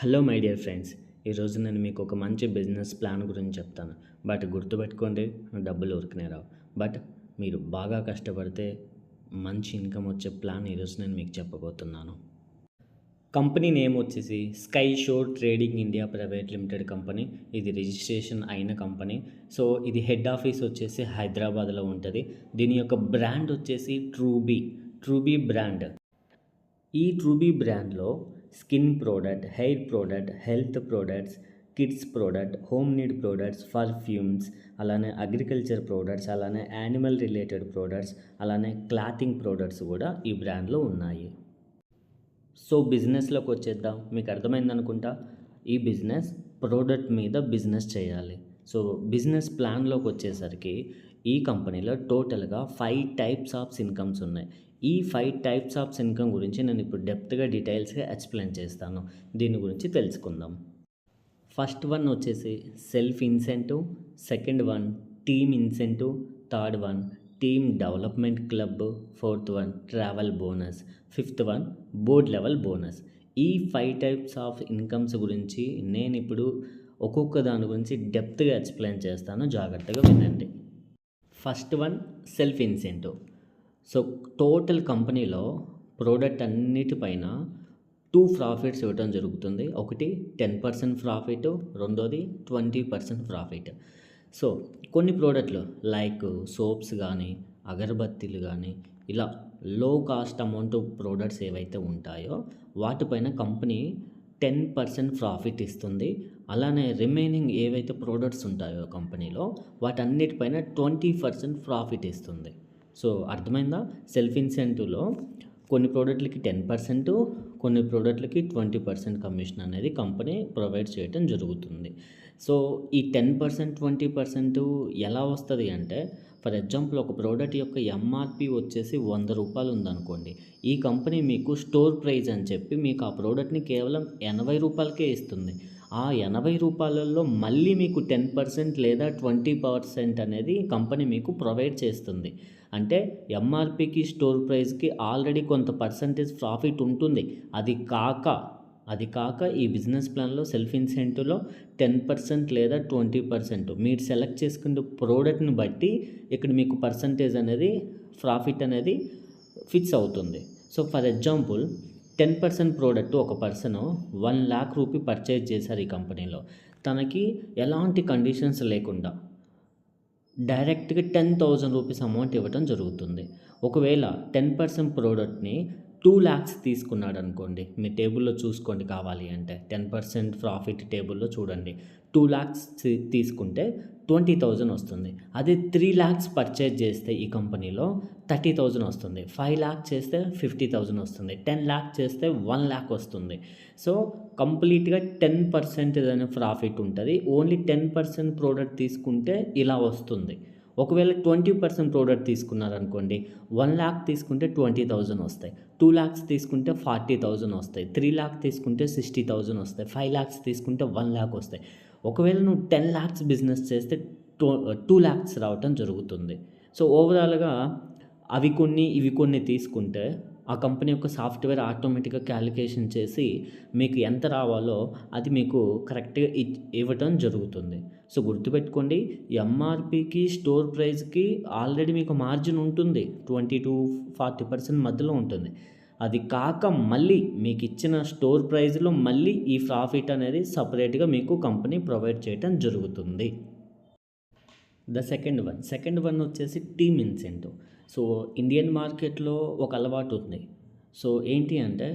Hello my dear friends. ఈరోజు నేను మీకు ఒక మంచి బిజినెస్ ప్లాన్ గురించి చెప్తాను. బట్ గుర్తుపెట్టుకోండి డబ్బులు ఉరికినే రావు. బట్ మీరు బాగా కష్టపడితే మంచి ఇన్కమ్ వచ్చే ప్లాన్ ఈరోజు నేను మీకు చెప్పబోతున్నాను. కంపెనీ నేమ్ వచ్చేసి Sky Shore Trading India Private Limited company. ఇది రిజిస్ట్రేషన్ అయిన కంపెనీ. సో ఇది హెడ్ ఆఫీస్ వచ్చేసి హైదరాబాద్లో ఉంటుంది. దీని యొక్క బ్రాండ్ వచ్చేసి ట్రూబీ. ట్రూబీ బ్రాండ్. ఈ ట్రూబీ బ్రాండ్లో skin product hair product health products kids product home need products perfumes అలానే అగ్రికల్చర్ ప్రోడక్ట్స్ అలానే యానిమల్ రిలేటెడ్ ప్రోడక్ట్స్ అలానే క్లాతింగ్ ప్రోడక్ట్స్ కూడా ఈ బ్రాండ్లో ఉన్నాయి. సో బిజినెస్లోకి వచ్చేద్దాం. మీకు అర్థమైంది అనుకుంటా? ఈ బిజినెస్ ప్రోడక్ట్ మీద బిజినెస్ చేయాలి. సో బిజినెస్ ప్లాన్లోకి వచ్చేసరికి ఈ కంపెనీలో టోటల్గా ఫైవ్ టైప్స్ ఆఫ్ ఇన్కమ్స్ ఉన్నాయి. ఈ ఫైవ్ టైప్స్ ఆఫ్ ఇన్కమ్ గురించి నేను ఇప్పుడు డెప్త్గా డీటెయిల్స్గా ఎక్స్ప్లెయిన్ చేస్తాను. దీని గురించి తెలుసుకుందాం. ఫస్ట్ వన్ వచ్చేసి self incentive second one team incentive third one team development club fourth one travel bonus fifth one board level bonus ఈ ఫైవ్ టైప్స్ ఆఫ్ ఇన్కమ్స్ గురించి నేను ఇప్పుడు ఒక్కొక్క దాని గురించి డెప్త్గా ఎక్స్ప్లెయిన్ చేస్తాను. జాగ్రత్తగా వినండి. First one self incentive so total కంపెనీలో ప్రోడక్ట్ అన్నిటిపైన టూ ప్రాఫిట్స్ ఇవ్వడం జరుగుతుంది. ఒకటి టెన్ పర్సెంట్ ప్రాఫిట్ రెండోది ట్వంటీ పర్సెంట్ ప్రాఫిట్ సో కొన్ని ప్రోడక్ట్లు లైక్ సోప్స్ కానీ అగరబత్తీలు కానీ ఇలా లో కాస్ట్ అమౌంట్ ప్రోడక్ట్స్ ఏవైతే ఉంటాయో వాటిపైన కంపెనీ టెన్ పర్సెంట్ ప్రాఫిట్ ఇస్తుంది. అలానే రిమైనింగ్ ఏవైతే ప్రోడక్ట్స్ ఉంటాయో కంపెనీలో వాటన్నిటిపైన ట్వంటీ పర్సెంట్ ప్రాఫిట్ ఇస్తుంది. సో అర్థమైందా? సెల్ఫ్ ఇన్సెంటివ్లో కొన్ని ప్రోడక్ట్లకి టెన్ పర్సెంట్ కొన్ని ప్రోడక్ట్లకి ట్వంటీ పర్సెంట్ కమిషన్ అనేది కంపెనీ ప్రొవైడ్ చేయటం జరుగుతుంది. సో ఈ టెన్ పర్సెంట్ ట్వంటీ పర్సెంట్ ఎలా వస్తుంది అంటే ఫర్ ఎగ్జాంపుల్ ఒక ప్రోడక్ట్ యొక్క ఎంఆర్పి వచ్చేసి వంద రూపాయలు ఉందనుకోండి. ఈ కంపెనీ మీకు స్టోర్ ప్రైజ్ అని చెప్పి మీకు ఆ ప్రోడక్ట్ని కేవలం ఎనభై రూపాయలకే ఇస్తుంది. ఆ ఎనభై రూపాయలలో మళ్ళీ మీకు టెన్ పర్సెంట్ లేదా ట్వంటీ పర్సెంట్ అనేది కంపెనీ మీకు ప్రొవైడ్ చేస్తుంది. అంటే ఎంఆర్పికి స్టోర్ ప్రైస్కి ఆల్రెడీ కొంత పర్సంటేజ్ ప్రాఫిట్ ఉంటుంది. అది కాక అది కాక ఈ బిజినెస్ ప్లాన్లో సెల్ఫ్ ఇన్సెంటివ్లో టెన్ పర్సెంట్ లేదా ట్వంటీ పర్సెంట్. మీరు సెలెక్ట్ చేసుకునే ప్రోడక్ట్ని బట్టి ఇక్కడ మీకు పర్సంటేజ్ అనేది ప్రాఫిట్ అనేది ఫిక్స్ అవుతుంది. So for example ten percent product ఒక person one lakh rupee purchase చేశారు ఈ కంపెనీలో. తనకి ఎలాంటి కండిషన్స్ లేకుండా డైరెక్ట్గా టెన్ థౌజండ్ రూపీస్ అమౌంట్ ఇవ్వడం జరుగుతుంది. ఒకవేళ టెన్ పర్సెంట్ ప్రోడక్ట్ని టూ ల్యాక్స్ తీసుకున్నాడు అనుకోండి మీ టేబుల్లో చూసుకోండి కావాలి అంటే టెన్ పర్సెంట్ ప్రాఫిట్ టేబుల్లో చూడండి. టూ ల్యాక్స్ తీసుకుంటే ట్వంటీ థౌజండ్ వస్తుంది. అదే త్రీ ల్యాక్స్ పర్చేజ్ చేస్తే ఈ కంపెనీలో థర్టీ థౌజండ్ వస్తుంది. ఫైవ్ ల్యాక్ చేస్తే ఫిఫ్టీ థౌజండ్ వస్తుంది. టెన్ ల్యాక్ చేస్తే వన్ ల్యాక్ వస్తుంది. సో కంప్లీట్గా టెన్ పర్సెంట్ అనే ప్రాఫిట్ ఉంటుంది. ఓన్లీ టెన్ పర్సెంట్ ప్రోడక్ట్ తీసుకుంటే ఇలా వస్తుంది. ఒకవేళ ట్వంటీ పర్సెంట్ ప్రోడక్ట్ తీసుకున్నారనుకోండి వన్ ల్యాక్ తీసుకుంటే ట్వంటీ థౌజండ్ వస్తాయి. టూ ల్యాక్స్ తీసుకుంటే ఫార్టీ థౌజండ్ వస్తాయి. త్రీ ల్యాక్ తీసుకుంటే సిక్స్టీ థౌజండ్ వస్తాయి. ఫైవ్ ల్యాక్స్ తీసుకుంటే వన్ ల్యాక్ వస్తాయి. ఒకవేళ నువ్వు టెన్ ల్యాక్స్ బిజినెస్ చేస్తే టూ టూ ల్యాక్స్ రావటం జరుగుతుంది. సో ఓవరాల్గా అవి కొన్ని ఇవి కొన్ని తీసుకుంటే ఆ కంపెనీ యొక్క సాఫ్ట్వేర్ ఆటోమేటిక్గా క్యాలిక్యులేషన్ చేసి మీకు ఎంత రావాలో అది మీకు కరెక్ట్గా ఇవ్వటం జరుగుతుంది. సో గుర్తుపెట్టుకోండి ఎంఆర్పికి స్టోర్ ప్రైస్కి ఆల్రెడీ మీకు మార్జిన్ ఉంటుంది. ట్వంటీ టు ఫార్టీ పర్సెంట్ మధ్యలో ఉంటుంది. అది కాక మళ్ళీ మీకు ఇచ్చిన స్టోర్ ప్రైస్లో మళ్ళీ ఈ ప్రాఫిట్ అనేది సపరేట్గా మీకు కంపెనీ ప్రొవైడ్ చేయటం జరుగుతుంది. The second one. Second one వచ్చేసి టీమ్ ఇన్సెంటివ్. సో ఇండియన్ మార్కెట్లో ఒక అలవాటు ఉంది. సో ఏంటి అంటే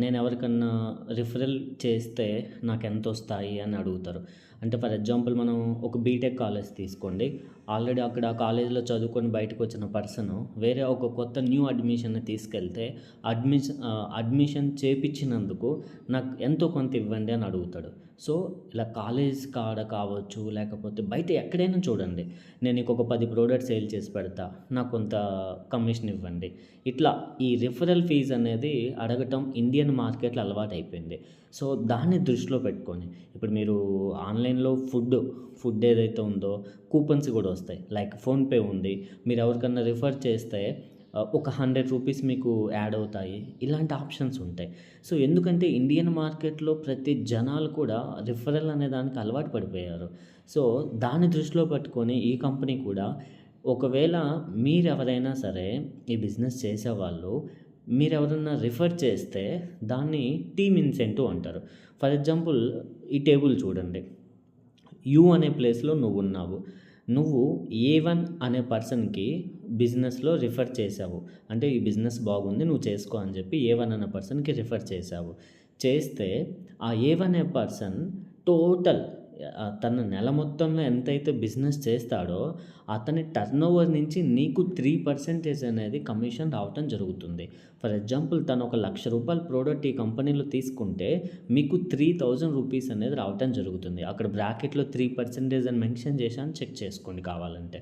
నేను ఎవరికన్నా రిఫరల్ చేస్తే నాకు ఎంత వస్తాయి అని అడుగుతారు. అంటే ఫర్ ఎగ్జాంపుల్ మనం ఒక బీటెక్ కాలేజ్ తీసుకోండి. ఆల్రెడీ అక్కడ ఆ కాలేజీలో చదువుకొని బయటకు వచ్చిన పర్సన్ వేరే ఒక కొత్త న్యూ అడ్మిషన్ని తీసుకెళ్తే అడ్మిషన్ అడ్మిషన్ చేపించినందుకు నాకు ఎంతో కొంత ఇవ్వండి అని అడుగుతాడు. సో ఇలా కాలేజ్ కాడ కావచ్చు లేకపోతే బయట ఎక్కడైనా చూడండి. నేను ఇంకొక పది ప్రోడక్ట్ సేల్ చేసి పెడతా. నాకు కొంత కమిషన్ ఇవ్వండి. ఇట్లా ఈ రిఫరల్ ఫీజ్ అనేది అడగటం ఇండియన్ మార్కెట్లో అలవాటు అయిపోయింది. సో దాన్ని దృష్టిలో పెట్టుకొని ఇప్పుడు మీరు ఆన్లైన్లో ఫుడ్ ఫుడ్ ఏదైతే ఉందో కూపన్స్ కూడా వస్తాయి. లైక్ ఫోన్పే ఉంది. మీరు ఎవరికన్నా రిఫర్ చేస్తే ఒక హండ్రెడ్ రూపీస్ మీకు యాడ్ అవుతాయి. ఇలాంటి ఆప్షన్స్ ఉంటాయి. సో ఎందుకంటే ఇండియన్ మార్కెట్లో ప్రతి జనాలు కూడా రిఫరల్ అనే దానికి అలవాటు పడిపోయారు. సో దాన్ని దృష్టిలో పెట్టుకొని ఈ కంపెనీ కూడా ఒకవేళ మీరు ఎవరైనా సరే ఈ బిజినెస్ చేసేవాళ్ళు మీరు ఎవరన్నా రిఫర్ చేస్తే దాన్ని టీమ్ ఇన్సెంటివ్ అంటారు. ఫర్ ఎగ్జాంపుల్ ఈ టేబుల్ చూడండి. యూ అనే ప్లేస్లో నువ్వు ఉన్నావు నువ్వు ఏ వన్ అనే పర్సన్కి బిజినెస్లో రిఫర్ చేసావు అంటే ఈ బిజినెస్ బాగుంది నువ్వు చేసుకో అని చెప్పి ఏ వన్ అనే పర్సన్కి రిఫర్ చేసావు చేస్తే ఆ ఏ వన్ అనే పర్సన్ టోటల్ తన నెల మొత్తంలో ఎంతైతే బిజినెస్ చేస్తాడో అతని టర్న్ ఓవర్ నుంచి నీకు త్రీ పర్సెంటేజ్ అనేది కమిషన్ రావటం జరుగుతుంది. ఫర్ ఎగ్జాంపుల్ తను ఒక లక్ష రూపాయల ప్రోడక్ట్ ఈ కంపెనీలో తీసుకుంటే మీకు త్రీ థౌజండ్ రూపీస్ అనేది రావటం జరుగుతుంది. అక్కడ బ్రాకెట్లో త్రీ పర్సెంటేజ్ అని మెన్షన్ చేశాను చెక్ చేసుకోండి కావాలంటే.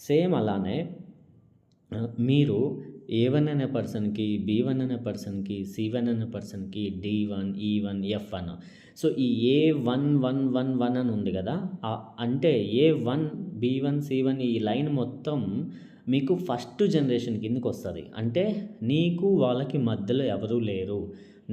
సేమ్ అలానే మీరు ఏ వన్ అనే పర్సన్కి బి వన్ అనే పర్సన్కి సి వన్ అనే పర్సన్కి D one E one F one so ఈ A one one one one అని ఉంది కదా అంటే A one B one C one ఈ లైన్ మొత్తం మీకు ఫస్ట్ జనరేషన్ కిందకి వస్తుంది. అంటే నీకు వాళ్ళకి మధ్యలో ఎవరూ లేరు.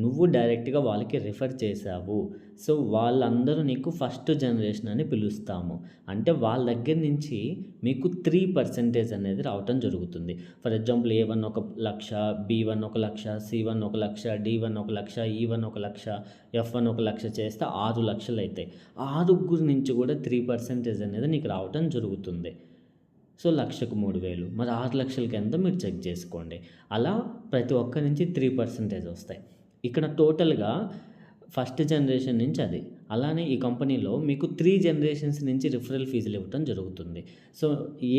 నువ్వు డైరెక్ట్గా వాళ్ళకి రిఫర్ చేసావు సో వాళ్ళందరూ నీకు ఫస్ట్ జనరేషన్ అని పిలుస్తాము. అంటే వాళ్ళ దగ్గర నుంచి మీకు త్రీ పర్సెంటేజ్ అనేది రావటం జరుగుతుంది. ఫర్ ఎగ్జాంపుల్ ఏ వన్ ఒక లక్ష బి వన్ ఒక లక్ష సి వన్ ఒక లక్ష డి వన్ ఒక లక్ష ఈ వన్ ఒక లక్ష ఎఫ్ వన్ ఒక లక్ష చేస్తే ఆరు లక్షలు అవుతాయి ఆరుగురు నుంచి కూడా త్రీ పర్సెంటేజ్ అనేది నీకు రావటం జరుగుతుంది. సో లక్షకు మూడు వేలు. మరి ఆరు లక్షలకి ఎంత మీరు చెక్ చేసుకోండి. అలా ప్రతి ఒక్క నుంచి త్రీ పర్సెంటేజ్ వస్తాయి. ఇక్కడ టోటల్గా ఫస్ట్ జనరేషన్ నుంచి అది. అలానే ఈ కంపెనీలో మీకు త్రీ జనరేషన్స్ నుంచి రిఫరల్ ఫీజులు ఇవ్వటం జరుగుతుంది. సో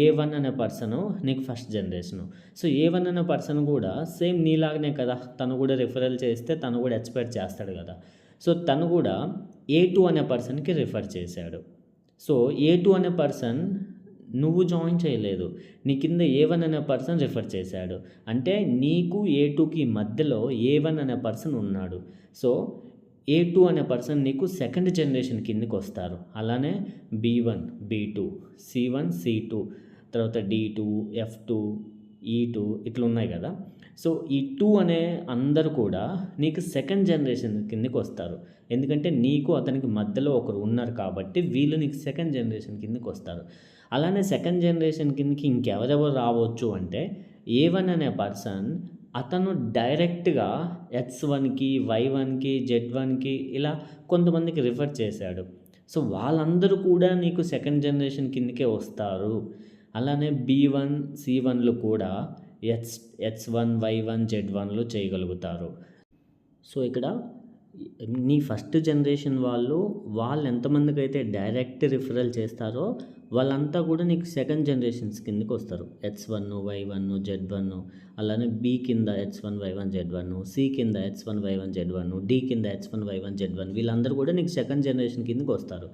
ఏ వన్ అనే పర్సన్ నీకు first generation. So A one అనే పర్సన్ కూడా సేమ్ నీలాగనే కదా తను కూడా రిఫరల్ చేస్తే తను కూడా ఎక్స్పెక్ట్ చేస్తాడు కదా. సో తను కూడా ఏ టూ అనే పర్సన్కి రిఫర్ చేశాడు. సో ఏ టూ అనే పర్సన్ నువ్వు జాయిన్ చేయలేదు. నీ కింద ఏ వన్ అనే పర్సన్ రిఫర్ చేశాడు. అంటే నీకు ఏ టూకి మధ్యలో ఏ వన్ అనే పర్సన్ ఉన్నాడు. సో ఏ టూ అనే పర్సన్ నీకు సెకండ్ జనరేషన్ కిందకి వస్తారు. అలానే B one B two C one C two తర్వాత D two F two E e two ఇట్లా ఉన్నాయి కదా. సో ఈ టూ అనే అందరు కూడా నీకు సెకండ్ జనరేషన్ కిందకి వస్తారు. ఎందుకంటే నీకు అతనికి మధ్యలో ఒకరు ఉన్నారు కాబట్టి వీళ్ళు నీకు సెకండ్ జనరేషన్ కిందకి వస్తారు. అలానే సెకండ్ జనరేషన్ కిందకి ఇంకెవరెవరు రావచ్చు అంటే ఏ వన్ అనే పర్సన్ అతను డైరెక్ట్గా ఎక్స్ వన్కి వై వన్కి జెడ్ వన్కి ఇలా కొంతమందికి రిఫర్ చేశాడు. సో వాళ్ళందరూ కూడా నీకు సెకండ్ జనరేషన్ కిందకే వస్తారు. అలానే బీ వన్ సి వన్లు కూడా X X one Y one Z వన్లు చేయగలుగుతారు. సో ఇక్కడ నీ ఫస్ట్ జనరేషన్ వాళ్ళు వాళ్ళు ఎంతమందికి అయితే డైరెక్ట్ రిఫరల్ చేస్తారో వాళ్ళంతా కూడా నీకు సెకండ్ జనరేషన్స్ కిందకి వస్తారు. H one Y one Z one అలానే బి కింద H one Y one Z one C కింద H one Y one Z one D కింద H one Y one Z one వీళ్ళందరూ కూడా నీకు సెకండ్ జనరేషన్ కిందకి వస్తారు.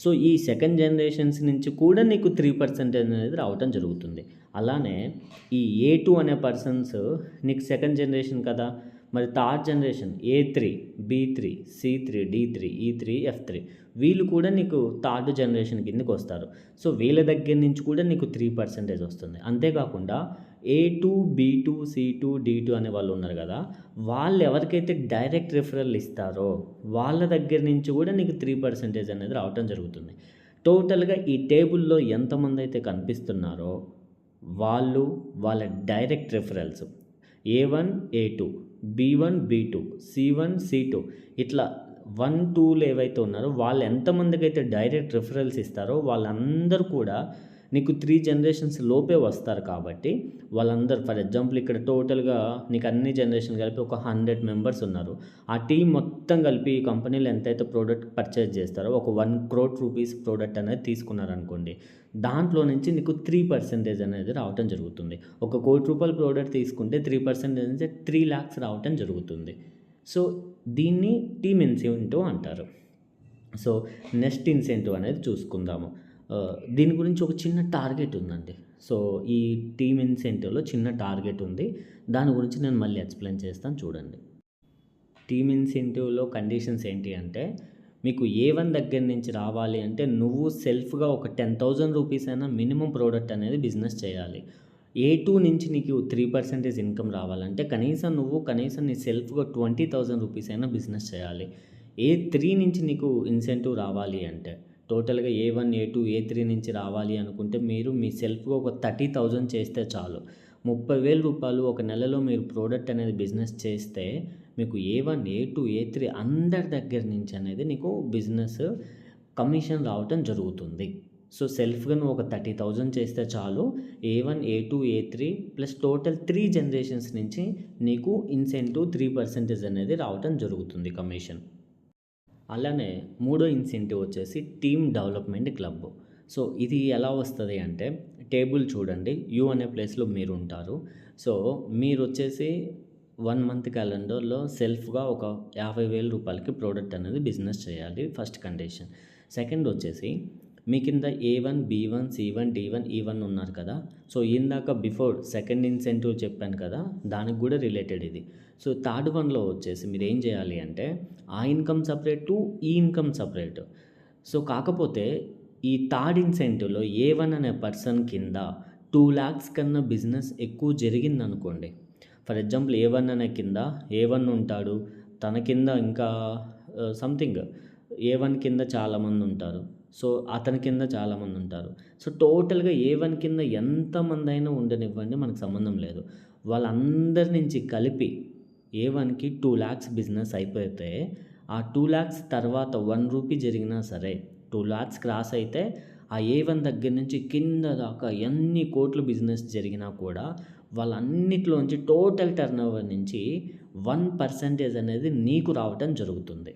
సో ఈ సెకండ్ జనరేషన్స్ నుంచి కూడా నీకు త్రీ పర్సెంటేజ్ అనేది రావటం జరుగుతుంది. అలానే ఈ ఏ టూ అనే పర్సన్స్ నీకు సెకండ్ జనరేషన్ కదా? మరి third generation A three B three C three D three E three F three వీళ్ళు కూడా నీకు థర్డ్ జనరేషన్ కిందకి వస్తారు. సో వీళ్ళ దగ్గర నుంచి కూడా నీకు త్రీ పర్సెంటేజ్ వస్తుంది. అంతేకాకుండా A two B two C two D two అనే వాళ్ళు ఉన్నారు కదా వాళ్ళు ఎవరికైతే డైరెక్ట్ రిఫరల్ ఇస్తారో వాళ్ళ దగ్గర నుంచి కూడా నీకు త్రీ పర్సెంటేజ్ అనేది రావటం జరుగుతుంది. టోటల్గా ఈ టేబుల్లో ఎంతమంది అయితే కనిపిస్తున్నారో వాళ్ళు వాళ్ళ direct referrals A one A two B one B two C one C two ఇట్లా వన్ టూలు ఏవైతే ఉన్నారో వాళ్ళు ఎంతమందికి అయితే డైరెక్ట్ రిఫరల్స్ ఇస్తారో వాళ్ళందరూ కూడా నీకు త్రీ జనరేషన్స్ లోపే వస్తారు కాబట్టి వాళ్ళందరూ ఫర్ ఎగ్జాంపుల్ ఇక్కడ టోటల్గా నీకు అన్ని జనరేషన్ కలిపి ఒక హండ్రెడ్ మెంబర్స్ ఉన్నారు. ఆ టీం మొత్తం కలిపి ఈ కంపెనీలు ఎంతైతే ప్రోడక్ట్ పర్చేజ్ చేస్తారో ఒక వన్ క్రోడ్ రూపీస్ ప్రోడక్ట్ అనేది తీసుకున్నారనుకోండి. దాంట్లో నుంచి నీకు త్రీ పర్సెంటేజ్ అనేది రావటం జరుగుతుంది. ఒక కోటి రూపాయల ప్రోడక్ట్ తీసుకుంటే త్రీ పర్సెంటేజ్ నుంచి త్రీ ల్యాక్స్ రావటం జరుగుతుంది. సో దీన్ని టీమ్ ఇన్సెంటివ్ అంటారు. సో నెక్స్ట్ ఇన్సెంటివ్ అనేది చూసుకుందాము. Uh, దీని గురించి ఒక చిన్న టార్గెట్ ఉందండి. సో ఈ టీమ్ ఇన్సెంటివ్లో చిన్న టార్గెట్ ఉంది. దాని గురించి నేను మళ్ళీ ఎక్స్ప్లెయిన్ చేస్తాను చూడండి. టీమ్ ఇన్సెంటివ్లో కండిషన్స్ ఏంటి అంటే మీకు ఏ వన్ దగ్గర నుంచి రావాలి అంటే నువ్వు సెల్ఫ్గా ఒక టెన్ థౌజండ్ రూపీస్ అయినా మినిమం ప్రోడక్ట్ అనేది బిజినెస్ చేయాలి. ఏ టూ నుంచి నీకు త్రీ పర్సెంటేజ్ ఇన్కమ్ రావాలంటే కనీసం నువ్వు కనీసం నీ సెల్ఫ్గా ట్వంటీ థౌజండ్ రూపీస్ అయినా బిజినెస్ చేయాలి. ఏ త్రీ నుంచి నీకు ఇన్సెంటివ్ రావాలి అంటే టోటల్గా A one A two A three నుంచి రావాలి అనుకుంటే మీరు మీ సెల్ఫ్గా ఒక థర్టీ థౌజండ్ చేస్తే చాలు. ముప్పై వేల రూపాయలు ఒక నెలలో మీరు ప్రోడక్ట్ అనేది బిజినెస్ చేస్తే మీకు A one A two A three అందరి దగ్గర నుంచి అనేది నీకు బిజినెస్ కమిషన్ రావటం జరుగుతుంది. సో సెల్ఫ్గా నువ్వు ఒక థర్టీ థౌజండ్ చేస్తే చాలు A one A two A three plus total three generations నుంచి నీకు ఇన్సెంటివ్ త్రీ పర్సెంటేజ్ అనేది రావటం జరుగుతుంది కమిషన్ అలానే మూడో ఇన్సెంటివ్ వచ్చేసి టీమ్ డెవలప్మెంట్ క్లబ్ సో ఇది ఎలా వస్తుంది అంటే టేబుల్ చూడండి. యూ అనే ప్లేస్లో మీరు ఉంటారు. సో మీరు వచ్చేసి వన్ మంత్ క్యాలెండర్లో సెల్ఫ్గా ఒక యాభై వేల రూపాయలకి ప్రోడక్ట్ అనేది బిజినెస్ చేయాలి ఫస్ట్ కండిషన్. సెకండ్ వచ్చేసి మీ కింద A one B one C one D one E one ఉన్నారు కదా. సో ఇందాక బిఫోర్ సెకండ్ ఇన్సెంటివ్ చెప్పాను కదా దానికి కూడా రిలేటెడ్ ఇది. సో థర్డ్ వన్లో వచ్చేసి మీరు ఏం చేయాలి అంటే ఆ ఇన్కమ్ సపరేట్ ఈ ఇన్కమ్ సపరేట్. సో కాకపోతే ఈ థర్డ్ ఇన్సెంటివ్లో ఏ వన్ అనే పర్సన్ కింద టూ ల్యాక్స్ కన్నా బిజినెస్ ఎక్కువ జరిగిందనుకోండి ఫర్ ఎగ్జాంపుల్ ఏ వన్ అనే కింద ఏ వన్ ఉంటాడు. తన కింద ఇంకా సంథింగ్ ఏ వన్ కింద చాలామంది ఉంటారు. సో అతని కింద చాలామంది ఉంటారు. సో టోటల్గా ఏ వన్ కింద ఎంతమంది అయినా ఉండనివ్వండి మనకు సంబంధం లేదు. వాళ్ళందరి నుంచి కలిపి ఏ వన్కి టూ ల్యాక్స్ బిజినెస్ అయిపోతే ఆ టూ ల్యాక్స్ తర్వాత వన్ రూపీ జరిగినా సరే టూ ల్యాక్స్ క్రాస్ అయితే ఆ ఏ వన్ దగ్గర నుంచి కింద దాకా ఎన్ని కోట్లు బిజినెస్ జరిగినా కూడా వాళ్ళన్నిటిలోంచి టోటల్ టర్న్ ఓవర్ నుంచి వన్ పర్సంటేజ్ అనేది నీకు రావటం జరుగుతుంది.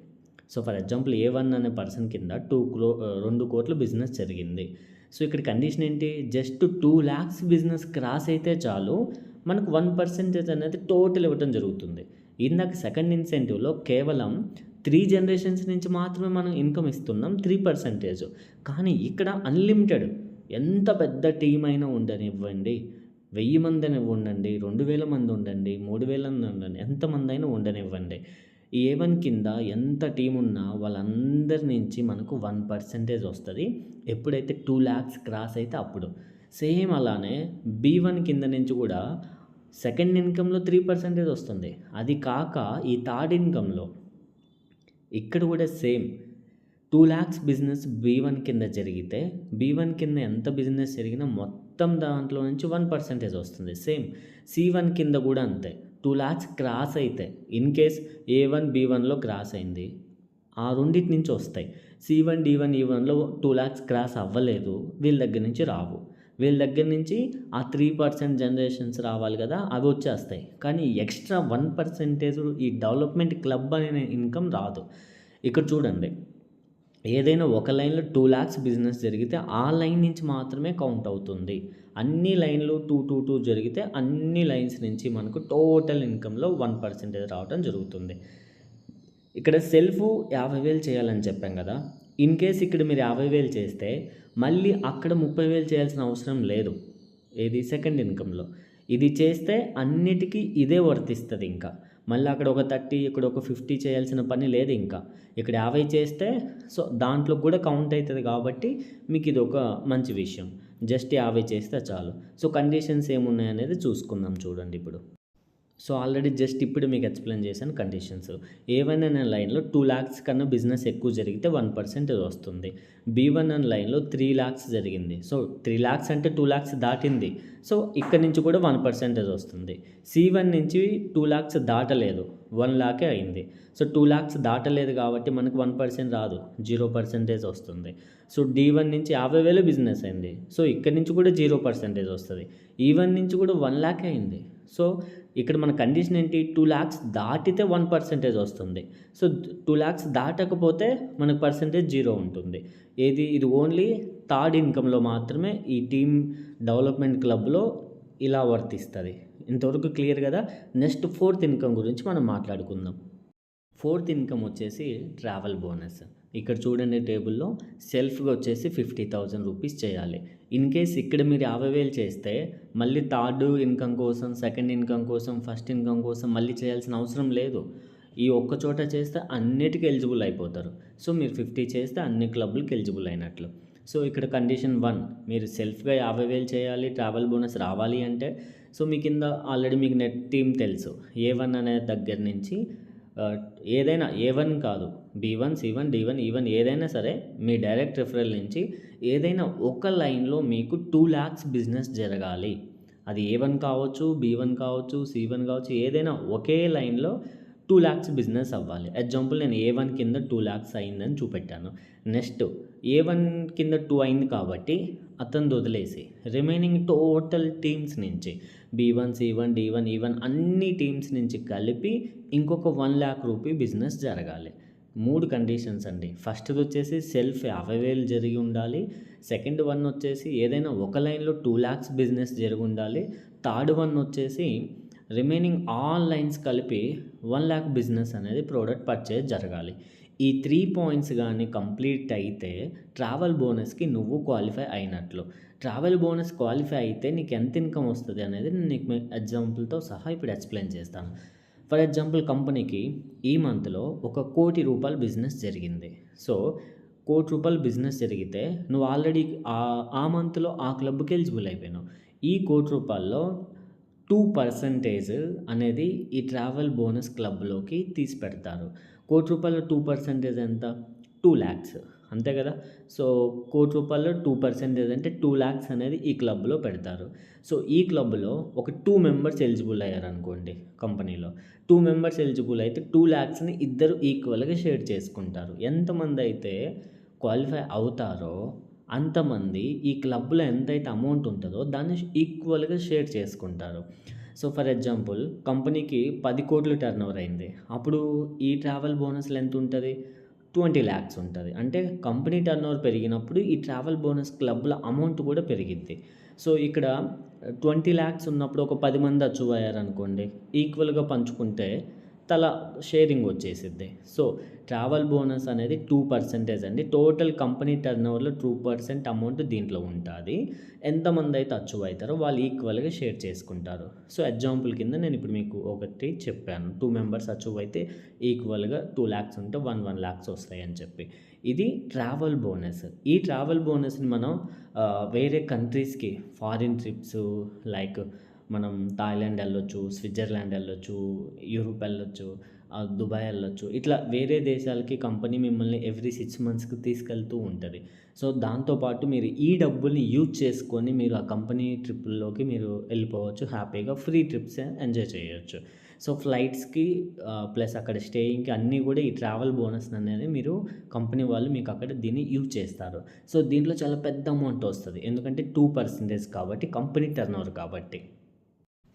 So for example A one అనే పర్సన్ కింద టూ క్రో రెండు కోట్ల బిజినెస్ జరిగింది. సో ఇక్కడ కండిషన్ ఏంటి? Just two lakhs business cross అయితే చాలు మనకు వన్ పర్సెంటేజ్ అనేది టోటల్ ఇవ్వటం జరుగుతుంది. ఇందాక సెకండ్ ఇన్సెంటివ్లో కేవలం త్రీ జనరేషన్స్ నుంచి మాత్రమే మనం ఇన్కమ్ ఇస్తున్నాం త్రీ పర్సెంటేజ్. కానీ ఇక్కడ అన్లిమిటెడ్ ఎంత పెద్ద టీం అయినా ఉండనివ్వండి. వెయ్యి మందిని ఉండండి రెండు వేల మంది ఉండండి మూడు వేల మంది ఉండండి ఎంతమంది అయినా ఉండనివ్వండి. ఏ వన్ కింద ఎంత టీం ఉన్నా వాళ్ళందరి నుంచి మనకు వన్ పర్సెంటేజ్ వస్తుంది. ఎప్పుడైతే టూ ల్యాక్స్ క్రాస్ అయితే అప్పుడు. సేమ్ అలానే బీ వన్ కింద నుంచి కూడా సెకండ్ ఇన్కంలో త్రీ పర్సెంటేజ్ వస్తుంది. అది కాక ఈ థర్డ్ ఇన్కంలో ఇక్కడ కూడా same two lakhs business B one కింద జరిగితే బీ వన్ కింద ఎంత బిజినెస్ జరిగినా మొత్తం మొత్తం దాంట్లో నుంచి వన్ పర్సెంటేజ్ వస్తుంది. సేమ్ సి వన్ కింద కూడా అంతే. టూ ల్యాక్స్ క్రాస్ అయితే in case A one B వన్లో క్రాస్ అయింది ఆ రెండింటి నుంచి వస్తాయి. సి వన్ డి వన్ ఈ వన్లో టూ ల్యాక్స్ క్రాస్ అవ్వలేదు వీళ్ళ దగ్గర నుంచి రావు. వీళ్ళ దగ్గర నుంచి ఆ త్రీ పర్సెంట్ జనరేషన్స్ రావాలి కదా అవి వచ్చేస్తాయి. కానీ ఎక్స్ట్రా వన్ పర్సెంటేజ్ ఈ డెవలప్మెంట్ క్లబ్ అనే ఇన్కమ్ రాదు. ఇక్కడ చూడండి ఏదైనా ఒక లైన్లో టూ ల్యాక్స్ బిజినెస్ జరిగితే ఆ లైన్ నుంచి మాత్రమే కౌంట్ అవుతుంది. అన్ని లైన్లు టూ టూ టూ జరిగితే అన్ని లైన్స్ నుంచి మనకు టోటల్ ఇన్కంలో వన్ పర్సెంటేజ్ రావడం జరుగుతుంది. ఇక్కడ సెల్ఫ్ యాభై వేలు చేయాలని చెప్పాం కదా. ఇన్ కేస్ ఇక్కడ మీరు యాభై వేలు చేస్తే మళ్ళీ అక్కడ ముప్పై వేలు చేయాల్సిన అవసరం లేదు. ఏది? సెకండ్ ఇన్కంలో ఇది చేస్తే అన్నిటికీ ఇదే వర్తిస్తుంది ఇంకా. మళ్ళీ అక్కడ ఒక థర్టీ ఇక్కడ ఒక ఫిఫ్టీ చేయాల్సిన పని లేదు ఇంకా. ఇక్కడ యాభై చేస్తే సో దాంట్లో కూడా కౌంట్ అవుతుంది కాబట్టి మీకు ఇది ఒక మంచి విషయం. జస్ట్ యాభై చేస్తే చాలు. సో కండిషన్స్ ఏమున్నాయి అనేది చూసుకుందాం చూడండి ఇప్పుడు. సో ఆల్రెడీ జస్ట్ ఇప్పుడు మీకు ఎక్స్ప్లెయిన్ చేశాను కండిషన్స్. ఏవన్ అనే లైన్లో టూ ల్యాక్స్ కన్నా బిజినెస్ ఎక్కువ జరిగితే వన్ పర్సెంటేజ్ వస్తుంది. బీ వన్ అనే లైన్లో త్రీ ల్యాక్స్ జరిగింది. సో త్రీ ల్యాక్స్ అంటే టూ ల్యాక్స్ దాటింది. సో ఇక్కడ నుంచి కూడా వన్ పర్సెంటేజ్ వస్తుంది. సి వన్ నుంచి టూ ల్యాక్స్ దాటలేదు. వన్ ల్యాకే అయింది. సో టూ ల్యాక్స్ దాటలేదు కాబట్టి మనకు వన్ పర్సెంట్ రాదు. జీరో పర్సెంటేజ్ వస్తుంది. సో డి వన్ నుంచి యాభై వేలు బిజినెస్ అయింది. సో ఇక్కడ నుంచి కూడా జీరో పర్సెంటేజ్ వస్తుంది. E ఈ వన్ నుంచి కూడా వన్ ల్యాక్ అయింది. సో ఇక్కడ మన కండిషన్ ఏంటి? టూ ల్యాక్స్ దాటితే వన్ పర్సెంటేజ్ వస్తుంది. సో టూ ల్యాక్స్ దాటకపోతే మనకు పర్సెంటేజ్ జీరో ఉంటుంది. ఏది? ఇది ఓన్లీ థర్డ్ ఇన్కంలో మాత్రమే ఈ టీమ్ డెవలప్మెంట్ క్లబ్లో ఇలా వర్తిస్తుంది. ఇంతవరకు క్లియర్ కదా? నెక్స్ట్ ఫోర్త్ ఇన్కమ్ గురించి మనం మాట్లాడుకుందాం. ఫోర్త్ ఇన్కమ్ వచ్చేసి ట్రావెల్ బోనస్ ఇక్కడ చూడండి టేబుల్లో సెల్ఫ్గా వచ్చేసి ఫిఫ్టీ థౌజండ్ రూపీస్ చేయాలి. ఇన్ కేస్ ఇక్కడ మీరు యాభై వేలు చేస్తే మళ్ళీ థర్డ్ ఇన్కమ్ కోసం సెకండ్ ఇన్కమ్ కోసం ఫస్ట్ ఇన్కమ్ కోసం మళ్ళీ చేయాల్సిన అవసరం లేదు. ఈ ఒక్క చోట చేస్తే అన్నిటికీ ఎలిజిబుల్ అయిపోతారు. సో మీరు ఫిఫ్టీ చేస్తే అన్ని క్లబ్లకి ఎలిజిబుల్ అయినట్లు. సో ఇక్కడ కండిషన్ వన్ మీరు సెల్ఫ్గా యాభై వేలు చేయాలి ట్రావెల్ బోనస్ రావాలి అంటే సో మీ కింద ఆల్రెడీ మీకు నెట్ టీమ్ తెలుసు. ఏ వన్ అనే దగ్గర నుంచి ఏదైనా ఏ వన్ కాదు B one C one D one E one ఏదైనా సరే మీ డైరెక్ట్ రిఫరల్ నుంచి ఏదైనా ఒక లైన్లో మీకు టూ ల్యాక్స్ బిజినెస్ జరగాలి. అది ఏ వన్ కావచ్చు బీ వన్ కావచ్చు సి వన్ కావచ్చు ఏదైనా ఒకే లైన్లో టూ ల్యాక్స్ బిజినెస్ అవ్వాలి. ఎగ్జాంపుల్ నేను ఏ వన్ కింద టూ ల్యాక్స్ అయిందని చూపెట్టాను. నెక్స్ట్ ఏ వన్ కింద టూ అయింది కాబట్టి అతను వదిలేసి రిమైనింగ్ టోటల్ టీమ్స్ నుంచి B one C one D one E one అన్ని టీమ్స్ నుంచి కలిపి ఇంకొక వన్ ల్యాక్ రూపీ బిజినెస్ జరగాలి. మూడు కండిషన్స్ అండి. ఫస్ట్ది వచ్చేసి సెల్ఫ్ యాభై వేలు జరిగి ఉండాలి. సెకండ్ వన్ వచ్చేసి ఏదైనా ఒక లైన్లో టూ ల్యాక్స్ బిజినెస్ జరిగి ఉండాలి. థర్డ్ వన్ వచ్చేసి రిమైనింగ్ ఆల్ లైన్స్ కలిపి వన్ ల్యాక్ బిజినెస్ అనేది ప్రోడక్ట్ పర్చేజ్ జరగాలి. ఈ త్రీ పాయింట్స్ కానీ కంప్లీట్ అయితే ట్రావెల్ బోనస్కి నువ్వు క్వాలిఫై అయినట్లు. ట్రావెల్ బోనస్ క్వాలిఫై అయితే నీకు ఎంత ఇన్కమ్ వస్తుంది అనేది నేను నీకు ఎగ్జాంపుల్తో సహా ఇప్పుడు ఎక్స్ప్లెయిన్ చేస్తాను. ఫర్ ఎగ్జాంపుల్ కంపెనీకి ఈ మంత్లో ఒక కోటి రూపాయల బిజినెస్ జరిగింది. సో కోటి రూపాయలు బిజినెస్ జరిగితే నువ్వు ఆల్రెడీ ఆ- ఆ మంత్లో ఆ క్లబ్కి ఎలిజిబుల్ అయిపోయినావు. ఈ కోటి రూపాయల్లో టూ పర్సంటేజ్ అనేది ఈ ట్రావెల్ బోనస్ క్లబ్లోకి తీసి పెడతారు కోటి రూపాయల టూ పర్సెంటేజ్ ఎంత? టూ ల్యాక్స్ అంతే కదా? సో కోటి రూపాయల్లో టూ పర్సెంటేజ్ అంటే టూ ల్యాక్స్ అనేది ఈ క్లబ్లో పెడతారు. సో ఈ క్లబ్లో ఒక టూ మెంబర్స్ ఎలిజిబుల్ అయ్యారనుకోండి కంపెనీలో. టూ మెంబర్స్ ఎలిజిబుల్ అయితే టూ ల్యాక్స్ని ఇద్దరు ఈక్వల్గా షేర్ చేసుకుంటారు. ఎంతమంది అయితే క్వాలిఫై అవుతారో అంతమంది ఈ క్లబ్లో ఎంతైతే అమౌంట్ ఉంటుందో దాన్ని ఈక్వల్గా షేర్ చేసుకుంటారు. సో ఫర్ ఎగ్జాంపుల్ కంపెనీకి పది కోట్లు టర్న్ ఓవర్ అయింది. అప్పుడు ఈ ట్రావెల్ బోనస్లు ఎంత ఉంటుంది? ట్వంటీ ల్యాక్స్ ఉంటుంది. అంటే కంపెనీ టర్న్ ఓవర్ పెరిగినప్పుడు ఈ ట్రావెల్ బోనస్ క్లబ్ల అమౌంట్ కూడా పెరిగిద్ది. సో ఇక్కడ ట్వంటీ ల్యాక్స్ ఉన్నప్పుడు ఒక పది మంది అచీవ్ అయ్యారనుకోండి ఈక్వల్గా పంచుకుంటే తల షేరింగ్ వచ్చేసిద్ది. సో ట్రావెల్ బోనస్ అనేది టూ పర్సెంటేజ్ అండి. టోటల్ కంపెనీ టర్న్ ఓవర్లో టూ పర్సెంట్ అమౌంట్ దీంట్లో ఉంటుంది. ఎంతమంది అయితే అచీవ్ అవుతారో వాళ్ళు ఈక్వల్గా షేర్ చేసుకుంటారు. సో ఎగ్జాంపుల్ కింద నేను ఇప్పుడు మీకు ఒకటి చెప్పాను. టూ మెంబర్స్ అచీవ్ అయితే ఈక్వల్గా టూ ల్యాక్స్ ఉంటే వన్ వన్ ల్యాక్స్ వస్తాయి అని చెప్పి. ఇది ట్రావెల్ బోనస్. ఈ ట్రావెల్ బోనస్ని మనం వేరే కంట్రీస్కి ఫారిన్ ట్రిప్స్ లైక్ మనం థాయిలాండ్ వెళ్ళొచ్చు స్విట్జర్లాండ్ వెళ్ళొచ్చు యూరోప్ వెళ్ళొచ్చు దుబాయ్ వెళ్ళొచ్చు. ఇట్లా వేరే దేశాలకి కంపెనీ మిమ్మల్ని ఎవ్రీ సిక్స్ మంత్స్కి తీసుకెళ్తూ ఉంటుంది. సో దాంతోపాటు మీరు ఈ డబ్బుల్ని యూజ్ చేసుకొని మీరు ఆ కంపెనీ ట్రిప్పుల్లోకి మీరు వెళ్ళిపోవచ్చు. హ్యాపీగా ఫ్రీ ట్రిప్స్ ఎంజాయ్ చేయొచ్చు. సో ఫ్లైట్స్కి ప్లస్ అక్కడ స్టేయింగ్కి అన్నీ కూడా ఈ ట్రావెల్ బోనస్ అనేది మీరు కంపెనీ వాళ్ళు మీకు అక్కడ దీన్ని యూజ్ చేస్తారు. సో దీంట్లో చాలా పెద్ద అమౌంట్ వస్తుంది. ఎందుకంటే టూ పర్సెంటేజ్ కాబట్టి కంపెనీ టర్న్ కాబట్టి.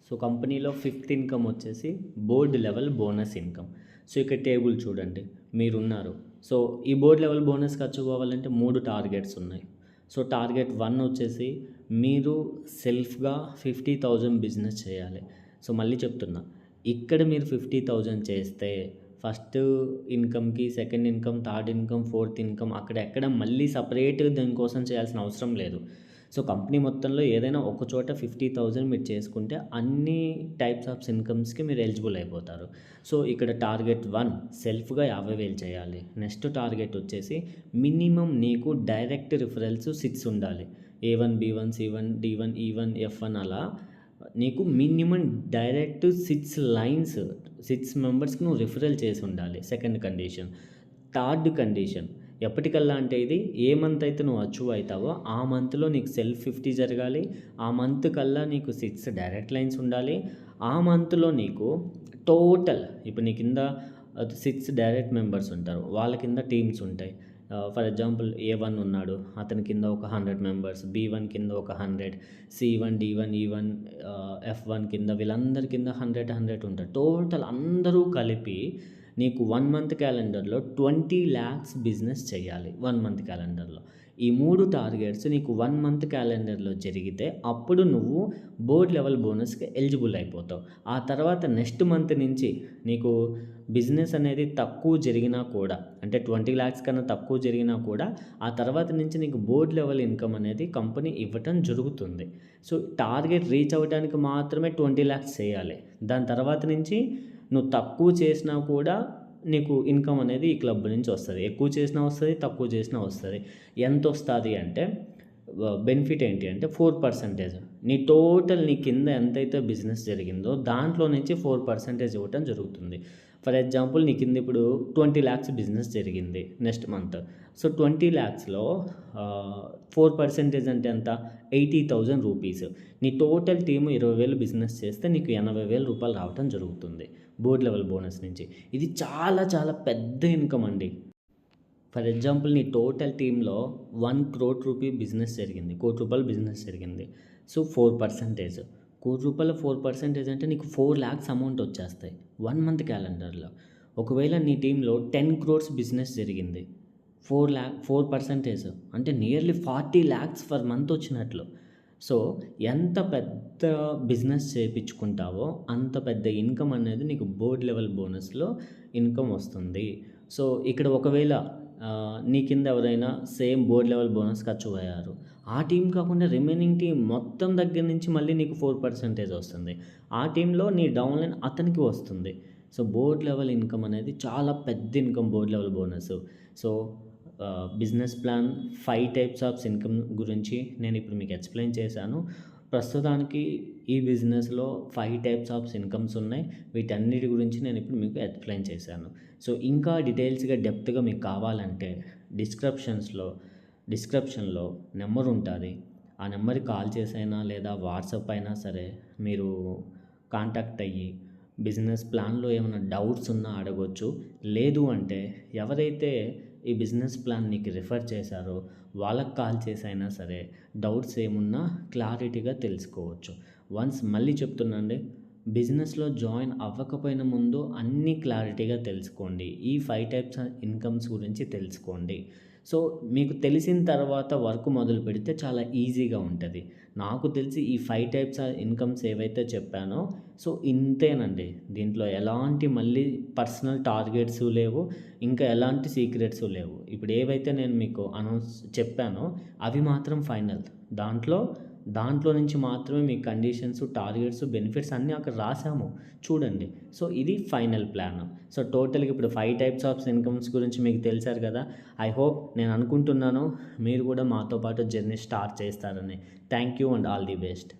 సో కంపెనీలో ఫిఫ్త్ ఇన్కమ్ వచ్చేసి board level bonus income. So ఇక్కడ టేబుల్ చూడండి మీరున్నారు. సో ఈ బోర్డ్ లెవెల్ బోనస్ ఖర్చు పోవాలంటే మూడు టార్గెట్స్ ఉన్నాయి. సో టార్గెట్ వన్ వచ్చేసి మీరు సెల్ఫ్గా ఫిఫ్టీ థౌజండ్ బిజినెస్ చేయాలి. సో మళ్ళీ చెప్తున్నా ఇక్కడ మీరు ఫిఫ్టీ థౌజండ్ చేస్తే first ఇన్కమ్కి second income third income fourth income అక్కడ ఎక్కడ మళ్ళీ సపరేట్ దీనికోసం చేయాల్సిన అవసరం లేదు. సో కంపెనీ మొత్తంలో ఏదైనా ఒక చోట ఫిఫ్టీ థౌజండ్ మీరు చేసుకుంటే అన్ని టైప్స్ ఆఫ్ ఇన్కమ్స్కి మీరు ఎలిజిబుల్ అయిపోతారు. సో ఇక్కడ టార్గెట్ వన్ సెల్ఫ్గా యాభై వేలు చేయాలి. నెక్స్ట్ టార్గెట్ వచ్చేసి మినిమం నీకు డైరెక్ట్ రిఫరెన్స్ సిక్స్ ఉండాలి. A one B one C one D one E one F one అలా నీకు minimum direct six lines six మెంబర్స్కి నువ్వు రిఫరల్ చేసి ఉండాలి. Second condition. Third condition. ఎప్పటికల్లా అంటే ఇది ఏ మంత్ అయితే నువ్వు అచీవ్ అవుతావో ఆ మంత్లో నీకు సెల్ఫ్ ఫిఫ్టీ జరగాలి. ఆ మంత్ కల్లా నీకు సిక్స్ డైరెక్ట్ లైన్స్ ఉండాలి. ఆ మంత్లో నీకు టోటల్ ఇప్పుడు నీ కింద సిక్స్ డైరెక్ట్ మెంబర్స్ ఉంటారు. వాళ్ళ కింద టీమ్స్ ఉంటాయి. ఫర్ ఎగ్జాంపుల్ ఏ వన్ ఉన్నాడు. అతని కింద ఒక హండ్రెడ్ మెంబర్స్ బీ వన్ కింద ఒక hundred C one D one E one F one కింద వీళ్ళందరి కింద హండ్రెడ్ హండ్రెడ్ ఉంటారు టోటల్ అందరూ కలిపి నీకు వన్ మంత్ క్యాలెండర్లో ట్వంటీ ల్యాక్స్ బిజినెస్ చేయాలి వన్ మంత్ క్యాలెండర్లో ఈ మూడు టార్గెట్స్ నీకు వన్ మంత్ క్యాలెండర్లో జరిగితే అప్పుడు నువ్వు బోర్డ్ లెవెల్ బోనస్కి ఎలిజిబుల్ అయిపోతావు. ఆ తర్వాత నెక్స్ట్ మంత్ నుంచి నీకు బిజినెస్ అనేది తక్కువ జరిగినా కూడా అంటే ట్వంటీ ల్యాక్స్ కన్నా తక్కువ జరిగినా కూడా ఆ తర్వాత నుంచి నీకు బోర్డ్ లెవెల్ ఇన్కమ్ అనేది కంపెనీ ఇవ్వటం జరుగుతుంది. సో టార్గెట్ రీచ్ అవ్వడానికి మాత్రమే ట్వంటీ ల్యాక్స్ చేయాలి. దాని తర్వాత నుంచి నువ్వు తక్కువ చేసినా కూడా నీకు ఇన్కమ్ అనేది ఈ క్లబ్ నుంచి వస్తుంది. ఎక్కువ చేసినా వస్తుంది తక్కువ చేసినా వస్తుంది. ఎంత వస్తుంది అంటే బెనిఫిట్ ఏంటి అంటే ఫోర్ పర్సెంటేజ్ నీ టోటల్ నీ కింద ఎంతైతే బిజినెస్ జరిగిందో దాంట్లో నుంచి ఫోర్ పర్సెంటేజ్ ఇవ్వటం జరుగుతుంది. ఫర్ ఎగ్జాంపుల్ నీ కింద ఇప్పుడు ట్వంటీ ల్యాక్స్ బిజినెస్ జరిగింది నెక్స్ట్ మంత్. సో ట్వంటీ ల్యాక్స్లో ఫోర్ పర్సెంటేజ్ అంటే ఎంత? Eighty thousand rupees. నీ టోటల్ టీము ఇరవై వేలు బిజినెస్ చేస్తే నీకు ఎనభై వేల రూపాయలు రావటం జరుగుతుంది బోర్డ్ లెవెల్ బోనస్ నుంచి. ఇది చాలా చాలా పెద్ద ఇన్కమ్ అండి. ఫర్ ఎగ్జాంపుల్ నీ టోటల్ టీంలో వన్ క్రోడ్ రూపీ బిజినెస్ జరిగింది కోటి రూపాయలు బిజినెస్ జరిగింది. So four percentage. కోటి రూపాయల ఫోర్ పర్సెంటేజ్ అంటే నీకు ఫోర్ ల్యాక్స్ అమౌంట్ వచ్చేస్తాయి. వన్ మంత్ క్యాలెండర్లో ఒకవేళ నీ టీంలో టెన్ క్రోర్స్ బిజినెస్ జరిగింది. ఫోర్ ల్యాక్ ఫోర్ పర్సెంటేజ్ అంటే nearly forty lakhs for month వచ్చినట్లు. సో ఎంత పెద్ద బిజినెస్ చేయించుకుంటావో అంత పెద్ద ఇన్కమ్ అనేది నీకు బోర్డ్ లెవెల్ బోనస్లో ఇన్కమ్ వస్తుంది. సో ఇక్కడ ఒకవేళ నీ కింద ఎవరైనా సేమ్ బోర్డ్ లెవెల్ బోనస్ ఖర్చు పోయారు ఆ టీం కాకుండా రిమైనింగ్ టీం మొత్తం దగ్గర నుంచి మళ్ళీ నీకు ఫోర్ పర్సెంటేజ్ వస్తుంది. ఆ టీంలో నీ డౌన్ లైన్ అతనికి వస్తుంది. సో బోర్డ్ లెవెల్ ఇన్కమ్ అనేది చాలా పెద్ద income board level bonus. So business plan five types of income గురించి నేను ఇప్పుడు మీకు ఎక్స్ప్లెయిన్ చేశాను. ప్రస్తుతానికి ఈ బిజినెస్లో ఫైవ్ టైప్స్ ఆఫ్ ఇన్కమ్స్ ఉన్నాయి. వీటన్నిటి గురించి నేను ఇప్పుడు మీకు ఎక్స్ప్లెయిన్ చేశాను. సో ఇంకా డీటెయిల్స్గా డెప్త్గా మీకు కావాలంటే డిస్క్రిప్షన్స్లో డిస్క్రిప్షన్లో నెంబర్ ఉంటుంది. ఆ నెంబర్కి కాల్ చేసైనా లేదా వాట్సాప్ అయినా సరే మీరు కాంటాక్ట్ అయ్యి బిజినెస్ ప్లాన్లో ఏమైనా డౌట్స్ ఉన్నా అడగొచ్చు. లేదు అంటే ఎవరైతే ఈ బిజినెస్ ప్లాన్ నీకు రిఫర్ చేశారో వాళ్ళకి కాల్ చేసైనా సరే డౌట్స్ ఏమున్నా క్లారిటీగా తెలుసుకోవచ్చు. వన్స్ మళ్ళీ చెప్తున్నాండి. బిజినెస్లో జాయిన్ అవ్వకపోయిన ముందు అన్నీ క్లారిటీగా తెలుసుకోండి. ఈ ఫైవ్ టైప్స్ ఇన్కమ్స్ గురించి తెలుసుకోండి. సో మీకు తెలిసిన తర్వాత వర్క్ మొదలు పెడితే చాలా ఈజీగా ఉంటుంది. నాకు తెలిసి ఈ ఫైవ్ టైప్స్ ఆఫ్ ఇన్కమ్స్ ఏవైతే చెప్పానో సో ఇంతేనండి. దీంట్లో ఎలాంటి మళ్ళీ పర్సనల్ టార్గెట్స్ లేవు ఇంకా ఎలాంటి సీక్రెట్స్ లేవు. ఇప్పుడు ఏవైతే నేను మీకు అనౌన్స్ చెప్పానో అవి మాత్రం ఫైనల్. దాంట్లో దాంట్లో నుంచి మాత్రమే మీ కండిషన్స్ టార్గెట్స్ బెనిఫిట్స్ అన్నీ అక్కడ రాసాము. చూడండి. సో ఇది ఫైనల్ ప్లాన్ సో టోటల్గా ఇప్పుడు ఫైవ్ టైప్స్ ఆఫ్ ఇన్కమ్స్ గురించి మీకు తెలిసారు కదా. ఐ హోప్ నేను అనుకుంటున్నాను. మీరు కూడా మాతో పాటు జర్నీ స్టార్ట్ చేస్తారని. Thank you and all the best